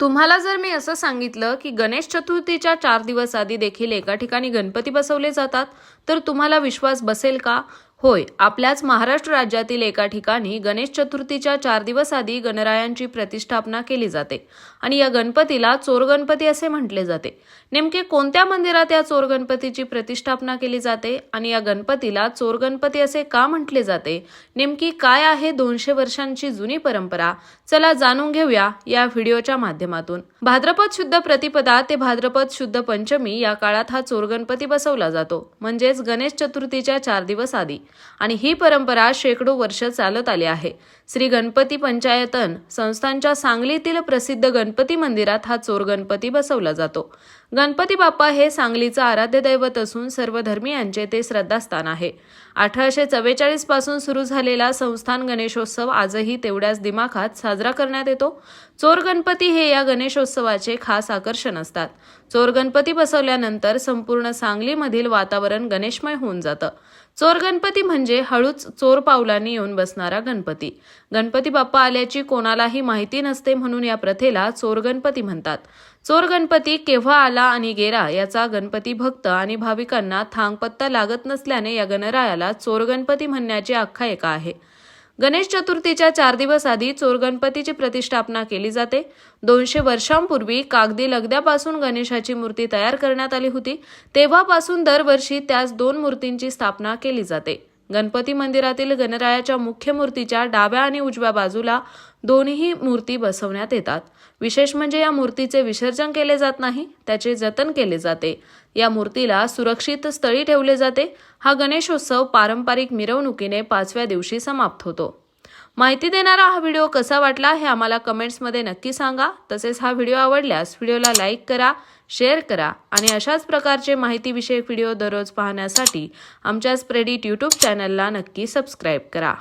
तुम्हाला जर मी असं सांगितलं की गणेश चतुर्थीच्या चार दिवस आधी देखील एका ठिकाणी गणपती बसवले जातात तर तुम्हाला विश्वास बसेल का? होय आपल्याच महाराष्ट्र राज्यातील एका ठिकाणी गणेश चतुर्थीच्या चार दिवस आधी गणरायांची प्रतिष्ठापना केली जाते आणि या गणपतीला चोर गणपती असे म्हटले जाते. नेमके कोणत्या मंदिरात या चोर गणपतीची प्रतिष्ठापना केली जाते आणि या गणपतीला चोर गणपती असे का म्हटले जाते? नेमकी काय आहे दोनशे वर्षांची जुनी परंपरा? चला जाणून घेऊया या व्हिडिओच्या माध्यमातून. भाद्रपद शुद्ध प्रतिपदा ते भाद्रपद शुद्ध पंचमी या काळात हा चोर गणपती बसवला जातो. म्हणजेच गणेश चतुर्थीच्या चार दिवस आधी. आणि ही परंपरा शेकडो वर्ष चालत आली आहे. श्री गणपती पंचायतन संस्थांच्या सांगलीतील प्रसिद्ध गणपती मंदिरात हा चोर गणपती बसवला जातो. गणपती बाप्पा हे सांगलीचं आराध्य दैवत असून सर्व धर्मियांचे ते श्रद्धास्थान आहे. अठराशे चव्वेचाळीसपासून सुरू झालेला संस्थान गणेशोत्सव आजही तेवढ्याच दिमाखात साजरा करण्यात येतो. चोर गणपती हे या गणेशोत्सवाचे खास आकर्षण असतात. चोर गणपती बसवल्यानंतर संपूर्ण सांगलीमधील वातावरण गणेशमय होऊन जातं. चोर गणपती म्हणजे हळूच चोर पावलांनी येऊन बसणारा गणपती. गणपती बाप्पा आल्याची कोणालाही माहिती नसते म्हणून या प्रथेला चोर गणपती म्हणतात. चोर गणपती केव्हा आला आणि गेला याचा गणपती भक्त आणि भाविकांना थांगपत्ता लागत नसल्याने या गणरायाला चोर गणपती म्हणण्याची आख्यायिका आहे. गणेश चतुर्थीच्या चार दिवस आधी चोर गणपतीची प्रतिष्ठापना केली जाते. दोनशे वर्षांपूर्वी कागदी लगद्यापासून गणेशाची मूर्ती तयार करण्यात आली होती. तेव्हापासून दरवर्षी त्यास दोन मूर्तींची स्थापना केली जाते. गणपती मंदिरातील गणरायाच्या मुख्य मूर्तीच्या डाव्या आणि उजव्या बाजूला दोन्ही मूर्ती बसवण्यात येतात. विशेष म्हणजे या मूर्तीचे विसर्जन केले जात नाही त्याचे जतन केले जाते. या मूर्तीला सुरक्षित स्थळी ठेवले जाते. हा गणेशोत्सव पारंपरिक मिरवणुकीने पाचव्या दिवशी समाप्त होतो. माहिती देणारा हा व्हिडिओ कसा वाटला हे आम्हाला कमेंट्समध्ये नक्की सांगा. तसेच हा व्हिडिओ आवडल्यास व्हिडिओला लाईक करा शेअर करा आणि अशाच प्रकारचे माहितीविषयक व्हिडिओ दररोज पाहण्यासाठी आमच्या स्प्रेडिट यूट्यूब चॅनलला नक्की सबस्क्राईब करा.